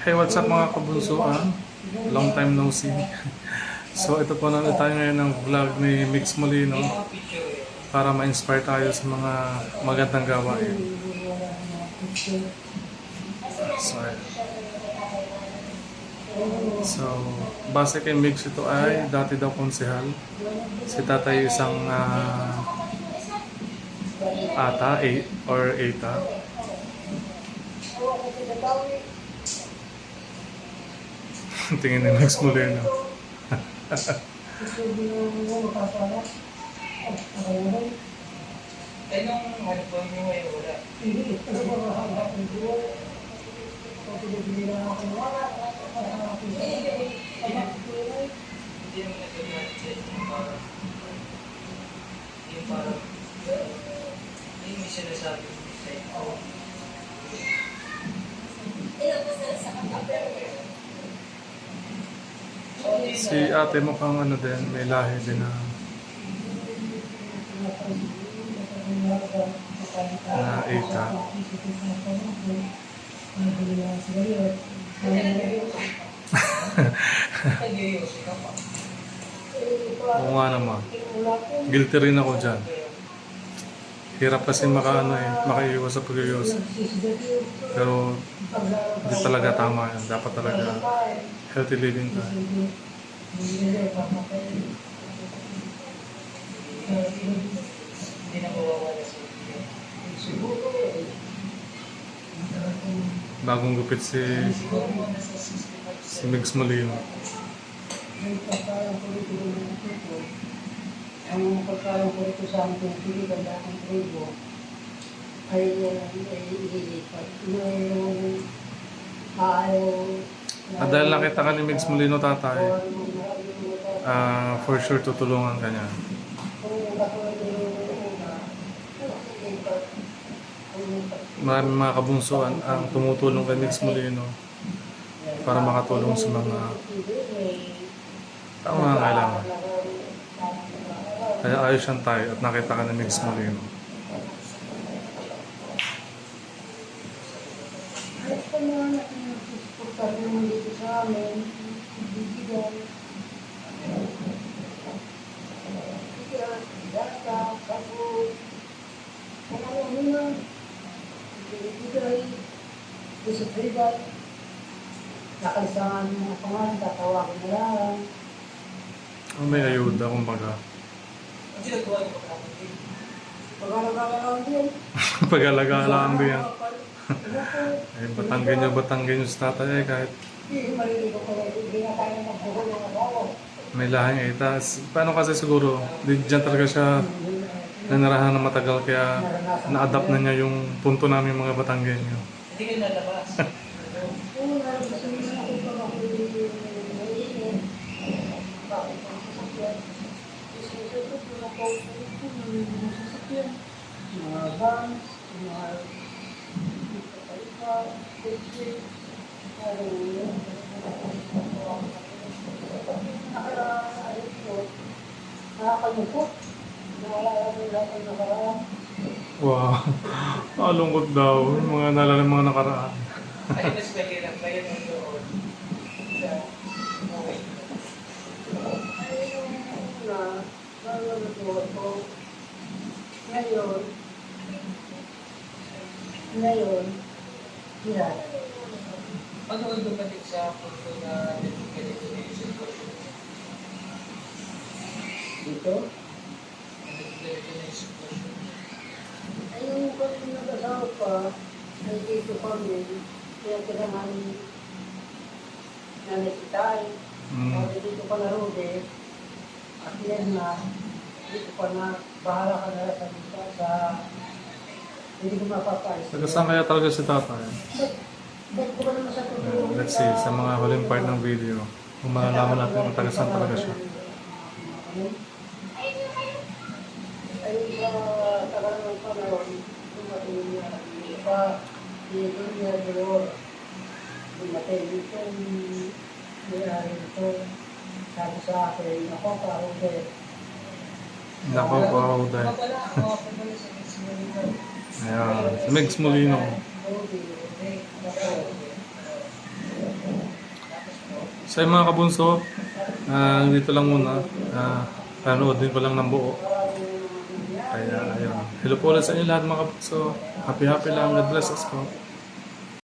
Hey, what's up mga kabunsuan? Long time no see. So ito po na tayo ngayon ng vlog ni Mix Molino para ma-inspire tayo sa mga magandang gawain. So, so base kay Mix ito ay dati daw konsehal. Si tatay isang ah, ata, eight, or eta. Tingin ni Max Molino. Eh, nung ano po yung ngayon, wala. Hindi naman nagagalit sa inyo, parang, yung parang, yung may sinasabi ko Si ate mukhang ano din, may lahi din na na pa. Oo nga naman. Guilty rin ako dyan. Hirap kasi maka, ano, eh, makaiwas sa pag-iwas. Pero hindi talaga tama yan. Dapat talaga healthy living tayo. Bagong gupit si si Migs Molino. ang pagkaroon ko rito sa aking pilihan dahil tribo ay ay ililipat. Yung ayaw Ah, dahil nakita ka ni Migs Molino tatay, ah, for sure tutulungan ka niya. Maraming mga kabunsuan ang tumutulong kay Migs Molino para makatulong sa mga tao nga kailangan. Kaya ayos siyang tayo at nakita ka ni Migs Molino. Kahit pa mga nagsusuportar naman dito sa amin. Bibigyan, data, sabon, kung ano mo na, gusto pribad, nakalisangan mo ako nga, tatawagin na lang. Oh, may ayuda kumbaga. Ang ginagawa niyo pa. Pag-alagala lang din. Pag-alaga-alagaan ba yan? Eh, batanggan niyo, batanggan niyo sa tatay eh, kahit ko may lahing itas. Paano kasi siguro, di dyan talaga siya nanirahan na matagal kaya na-adapt na niya yung punto namin mga batanggen niyo. Hindi kayo nalabas. Na ano yun. Nakakaayos ko. Nakakalungkot. Wow, malungkot daw. Yung mga nalala ng mga nakaraan. Ay, mas mahirap ba yun ang doon? Sa okay. Bago natuwa ko, ngayon, ngayon, hirap. Ano ang dumating sa punto na ganito na yung sitwasyon? Dito, Ano ganito na yung sitwasyon? ay yung kami nag-asawa pa, ay dito kami, kaya kailangan nanay si Tay, Mm. sabi dito ka na Rude, at yan na, dito ka na, bahala ka na sa dito sa, hindi ko mapapayos. Taga saan kaya talaga si tatay? Uh, tutulong? let's see, sa mga huling part ng video, kung malalaman natin kung taga saan talaga siya. Ay, sa tagal ng panahon, dumating niya, pa, dito niya doon, dumating dito, may-ari ito, sabi sa akin, ako, parang din, Nako, pala, pala sa next month. Ayan, si Migs Molino. Sa mga kabunso, ah, dito lang muna. Uh, panoodin ko lang ng buo. Hello po ulit sa inyo lahat mga kabunso. Happy happy lang. God bless us po.